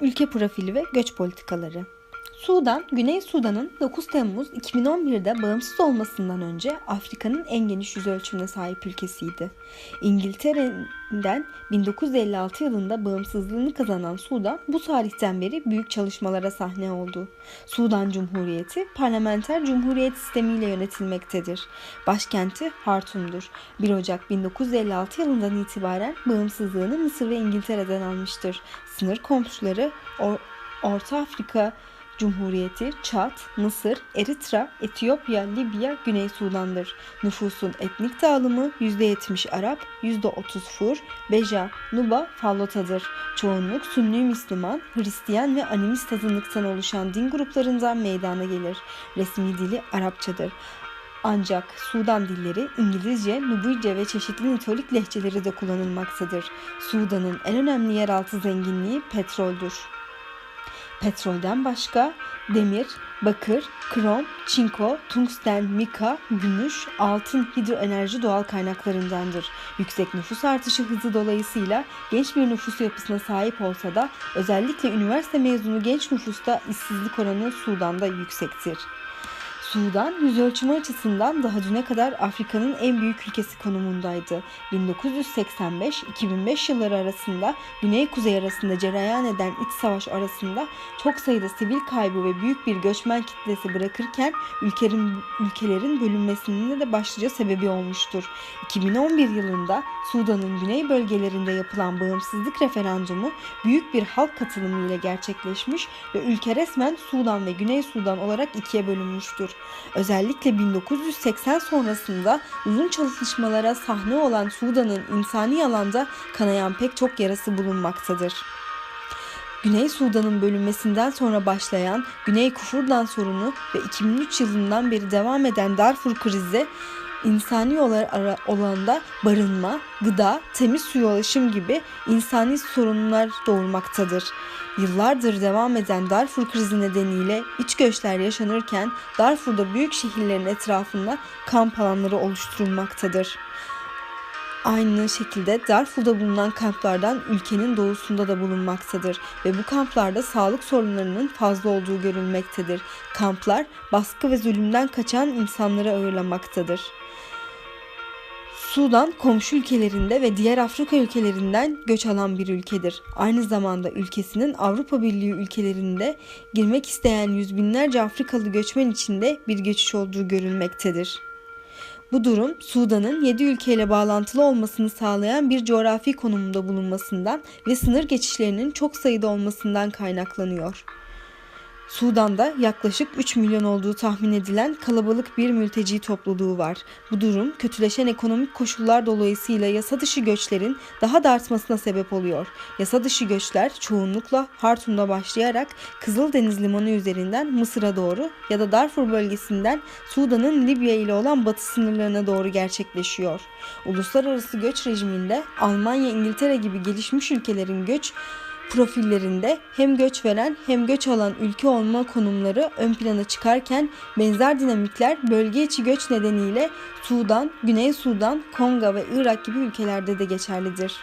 Ülke profili ve göç politikaları. Sudan, Güney Sudan'ın 9 Temmuz 2011'de bağımsız olmasından önce Afrika'nın en geniş yüz ölçümüne sahip ülkesiydi. İngiltere'den 1956 yılında bağımsızlığını kazanan Sudan bu tarihten beri büyük çalışmalara sahne oldu. Sudan Cumhuriyeti parlamenter cumhuriyet sistemiyle yönetilmektedir. Başkenti Hartum'dur. 1 Ocak 1956 yılından itibaren bağımsızlığını Mısır ve İngiltere'den almıştır. Sınır komşuları Or- Orta Afrika Cumhuriyeti, Çad, Mısır, Eritra, Etiyopya, Libya, Güney Sudan'dır. Nüfusun etnik dağılımı %70 Arap, %30 Fur, Beja, Nuba, Fallota'dır. Çoğunluk Sünni Müslüman, Hristiyan ve animist azınlıktan oluşan din gruplarından meydana gelir. Resmi dili Arapçadır. Ancak Sudan dilleri İngilizce, Nubuyce ve çeşitli Nitolik lehçeleri de kullanılmaktadır. Sudan'ın en önemli yeraltı zenginliği petroldür. Petrolden başka demir, bakır, krom, çinko, tungsten, mika, gümüş, altın, hidroenerji doğal kaynaklarındandır. Yüksek nüfus artışı hızı dolayısıyla genç bir nüfus yapısına sahip olsa da özellikle üniversite mezunu genç nüfusta işsizlik oranı Sudan'da yüksektir. Sudan yüz ölçümü açısından daha düne kadar Afrika'nın en büyük ülkesi konumundaydı. 1985-2005 yılları arasında Güney-Kuzey arasında cereyan eden iç savaş arasında çok sayıda sivil kaybı ve büyük bir göçmen kitlesi bırakırken ülkelerin, ülkelerin bölünmesinin de başlıca sebebi olmuştur. 2011 yılında Sudan'ın güney bölgelerinde yapılan bağımsızlık referandumu büyük bir halk katılımı ile gerçekleşmiş ve ülke resmen Sudan ve Güney Sudan olarak ikiye bölünmüştür. Özellikle 1980 sonrasında uzun çalışmalara sahne olan Sudan'ın insani alanda kanayan pek çok yarası bulunmaktadır. Güney Sudan'ın bölünmesinden sonra başlayan Güney Kufurdan sorunu ve 2003 yılından beri devam eden Darfur krizi insani olanda barınma, gıda, temiz suya ulaşım gibi insani sorunlar doğurmaktadır. Yıllardır devam eden Darfur krizi nedeniyle iç göçler yaşanırken Darfur'da büyük şehirlerin etrafında kamp alanları oluşturulmaktadır. Aynı şekilde Darfur'da bulunan kamplardan ülkenin doğusunda da bulunmaktadır ve bu kamplarda sağlık sorunlarının fazla olduğu görülmektedir. Kamplar baskı ve zulümden kaçan insanları ağırlamaktadır. Sudan komşu ülkelerinde ve diğer Afrika ülkelerinden göç alan bir ülkedir. Aynı zamanda ülkesinin Avrupa Birliği ülkelerinde girmek isteyen yüz binlerce Afrikalı göçmen içinde bir geçiş olduğu görülmektedir. Bu durum Sudan'ın 7 ülkeyle bağlantılı olmasını sağlayan bir coğrafi konumunda bulunmasından ve sınır geçişlerinin çok sayıda olmasından kaynaklanıyor. Sudan'da yaklaşık 3 milyon olduğu tahmin edilen kalabalık bir mülteci topluluğu var. Bu durum kötüleşen ekonomik koşullar dolayısıyla yasa dışı göçlerin daha da artmasına sebep oluyor. Yasa dışı göçler çoğunlukla Hartum'da başlayarak Kızıldeniz Limanı üzerinden Mısır'a doğru ya da Darfur bölgesinden Sudan'ın Libya ile olan batı sınırlarına doğru gerçekleşiyor. Uluslararası göç rejiminde Almanya, İngiltere gibi gelişmiş ülkelerin göç profillerinde hem göç veren hem göç alan ülke olma konumları ön plana çıkarken benzer dinamikler bölge içi göç nedeniyle Sudan, Güney Sudan, Kongo ve Irak gibi ülkelerde de geçerlidir.